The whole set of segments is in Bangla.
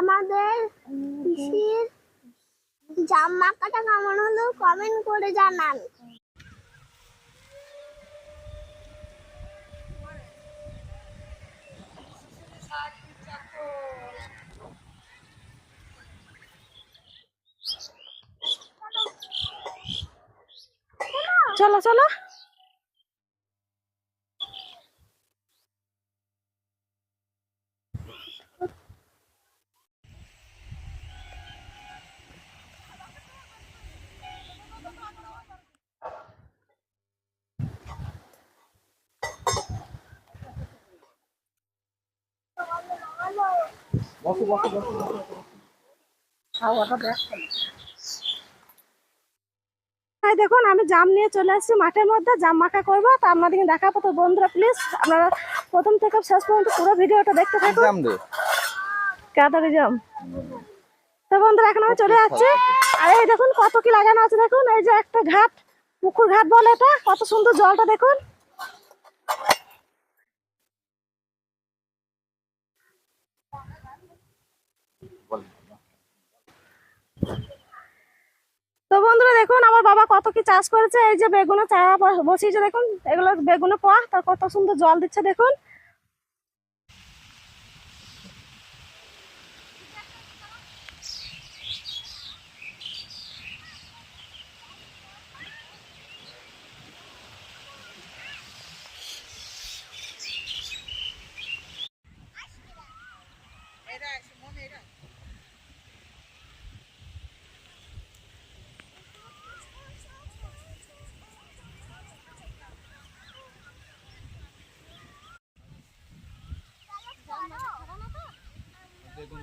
আমাদের পিসির জামা কাটা কেমন হলো কমেন্ট করে জানান। চলো চলো। এই দেখুন আমি জাম নিয়ে চলে আসছি মাঠের মধ্যে জাম মাখা করব। তা আপনাদেরকে দেখাবো তো বন্ধুরা প্লিজ আপনারা প্রথম থেকে শেষ পর্যন্ত পুরো ভিডিওটা দেখতে থাকুন। কাতারি জাম। তো বন্ধুরা এখন আমি চলে যাচ্ছি আর এই দেখুন কত কি লাগানো আছে দেখুন এই যে একটা ঘাট পুকুর ঘাট বলে এটা কত সুন্দর জলটা দেখুন তো বন্ধুরা দেখুন আমার বাবা কত কি চাষ করেছে? এই যে বেগুনের চারা বসিয়েছে দেখুন। এগুলো বেগুনে পোয়া, তার কত সুন্দর জল দিচ্ছে দেখুন।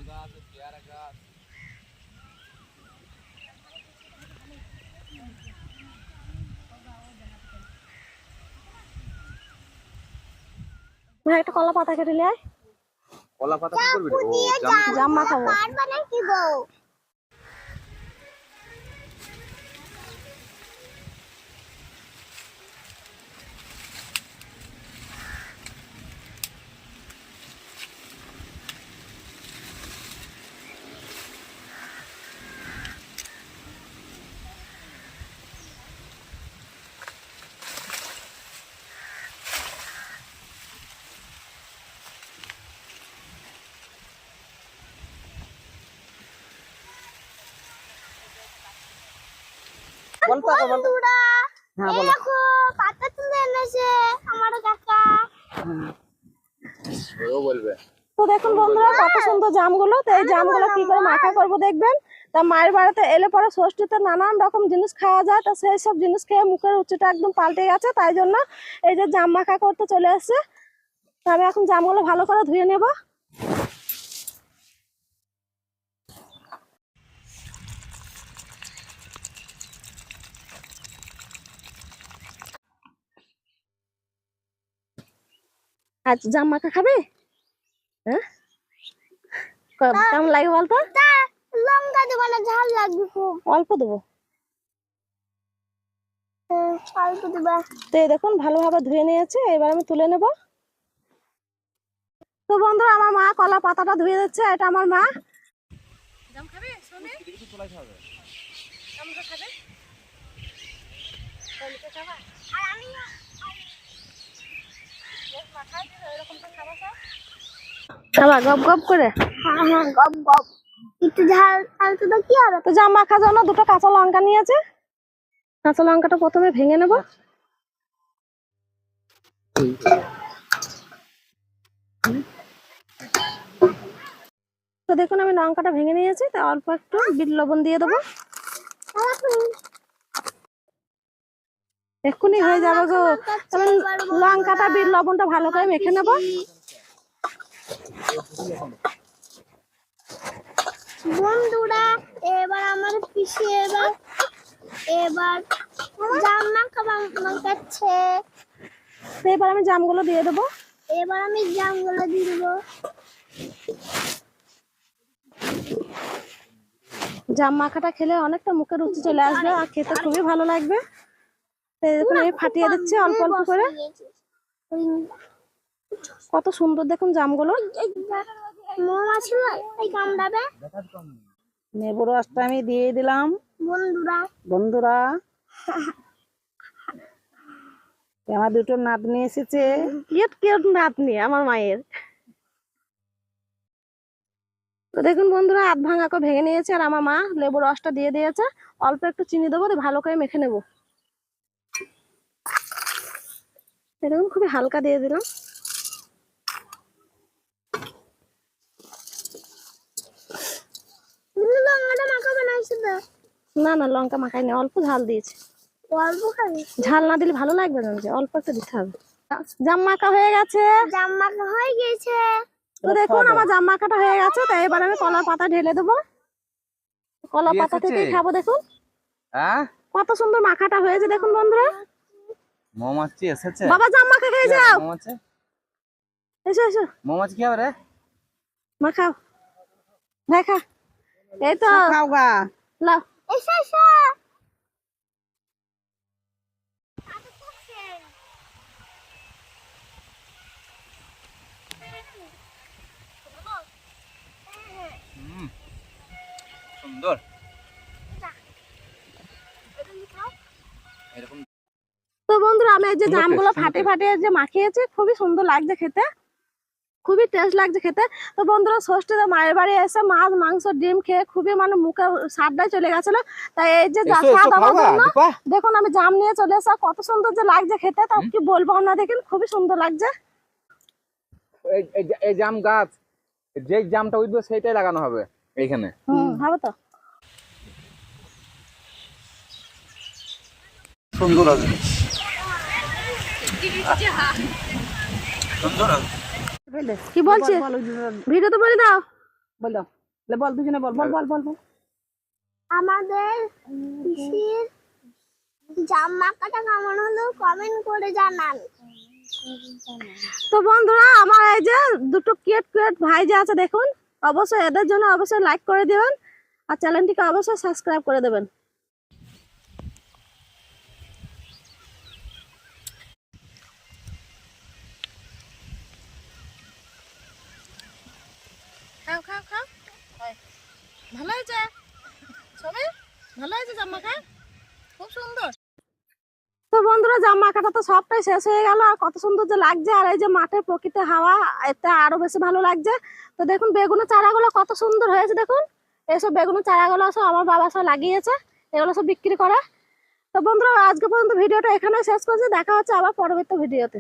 বেগুন গাছ পেয়ারা গাছ ভাই একটা কলা পাতা কেটে নিয়ে আয় কলা পাতা কি করবি রে? ও জাম জাম মাখাবো বলতো বলতো। বন্ধুরা হ্যাঁ বলো। পাতা তুলে এনেছে আমার কাকা। ও বলবে। তো দেখুন বন্ধুরা কত সুন্দর জামগুলো। তো এই জামগুলো কি করে মাখা করব দেখবেন? তা মায়ের বাড়িতে এলে পরে ষষ্ঠীতে নানান রকম জিনিস খাওয়া যায়। তো সেই সব জিনিস খেয়ে মুখের রুচিটা একদম পাল্টে গেছে। তাই জন্য এই যে জাম মাখা করতে চলে আসছে তো আমি এখন জামগুলো ভালো করে ধুয়ে নেব। আজ জাম মাখা খাবে? হ্যাঁ? কেমন লাগে বলতো? লঙ্কা দেবো না ঝাল লাগবে অল্প দেবো। অল্প দেবা। তো দেখুন ভালোভাবে ধুয়ে নিয়েছে এবার আমি তুলে নেব। তো বন্ধুরা আমার মা কলা পাতাটা ধুয়ে দিচ্ছে এটা আমার মা। আর আমি খাবা গপ গপ করে? হ্যাঁ হ্যাঁ গপ গপ। একটু ঝাল তো কি হবে? তো জাম জন্য দুটো কাঁচা লঙ্কা নিয়েছে। কাঁচা লঙ্কাটা প্রথমে ভেঙে নেব। তো দেখুন আমি লঙ্কাটা ভেঙে নিয়েছি তো অল্প একটু বিট লবণ দিয়ে দেবো। এক্ষুনি হয়ে যাবে গো। তবে লঙ্কাটা বিট লবণটা ভালো করে মেখে নেব। বন্ধুরা এবার আমার পিসি এবার এবার জামা মাখাচ্ছে। তো এবার আমি জামগুলো দিয়ে দেবো। এবার আমি জামগুলো দিয়ে দেবো। জাম মাখাটা খেলে অনেকটা মুখে রুচি চলে আসবে আর খেতে খুবই ভালো লাগবে। ফাটিয়ে দিচ্ছি অল্প অল্প করে? কত সুন্দর দেখুন জামগুলো। নেবু রসটা আমি দিয়ে দিলাম। বন্ধুরা। বন্ধুরা। আমার দুটো নাতনি এসেছে। কিউট কিউট নাতনি আমার মায়ের। তো দেখুন বন্ধুরা হাত ভাঙা করে ভেঙে নিয়েছে আর আমার মা লেবুর রসটা দিয়ে দিয়েছে। অল্প একটু চিনি দেবো ভালো করে মেখে নেব। দেখুন খুবই হালকা দিয়ে দিলাম। তো না না লঙ্কা মাখাইনি অল্প ঝাল দিয়েছে। অল্প খাবি? ঝাল না দিলে ভালো লাগবে না যে অল্প একটা দিতে হবে। জাম মাখা হয়ে গেছে। জাম মাখা হয়ে গেছে তো দেখুন আমার জাম মাখাটা হয়ে গেছে তাই এবার আমি কলার পাতা ঢেলে দেবো। কলা পাতা? থেকেই খাব দেখুন। হ্যাঁ? কত সুন্দর মাখাটা হয়েছে দেখুন বন্ধুরা। মৌমাছি এসেছে? বাবা জাম মাখা খেয়ে যাও। মৌমাছি? এসো এসো। মৌমাছি কি হবে রে? মাখাও। দেখা। এই তো। খাওগা লাও এসো এসো। বন্ধুরা আমি এই যে জামগুলো ফাটে ফাটে যে মাখিয়েছি খুবই সুন্দর লাগছে খেতে। খুবই টেস্ট লাগছে খেতে। তো বন্ধুরা ষষ্ঠীতে মায়ের বাড়ি এসে মাছ মাংস ডিম খেয়ে খুবই মানে মুখে স্বাদটাই চলে গেছিল। তাই এই যে স্বাদ আমার জন্য দেখুন আমি জাম নিয়ে চলে এসে কত সুন্দর যে লাগছে খেতে তা কি বলব না দেখেন খুবই সুন্দর লাগছে। এই জাম গাছ যে জামটা উঠবে সেইটাই লাগানো হবে এইখানে। হুম হবে তো। সুন্দর বুঝলে? কি বলছে? বল, বল, বল, ভিডিও তো বলে দাও। বল দাও। লে, বল দুজনে বল বল বল বল বল। আমাদের পিসির জাম মাখাটা কেমন হলো কমেন্ট করে জানান। তো বন্ধুরা আমার এই যে দুটো কিউট কিউট ভাই যে আছে দেখুন অবশ্যই এদের জন্য অবশ্যই লাইক করে দিবেন আর চ্যানেলটিকে অবশ্যই সাবস্ক্রাইব করে দেবেন। হয়েছে? সবে ভালো হয়েছে জামা খা খুব সুন্দর। তো বন্ধুরা জামা কাটা তো সবটাই শেষ হয়ে গেল। আর কত সুন্দর যে লাগছে। আর এই যে মাঠের প্রকৃতি হাওয়া, এতে আরও বেশি ভালো লাগছে। তো দেখুন বেগুনের চারাগুলো কত সুন্দর হয়েছে দেখুন। এইসব বেগুনের চারাগুলো সব আমার বাবা সব লাগিয়েছে। এগুলো সব বিক্রি করে। তো বন্ধুরা, আজকে পর্যন্ত ভিডিওটা এখানে শেষ করছি। দেখা হচ্ছে আবার পরবর্তী ভিডিওতে।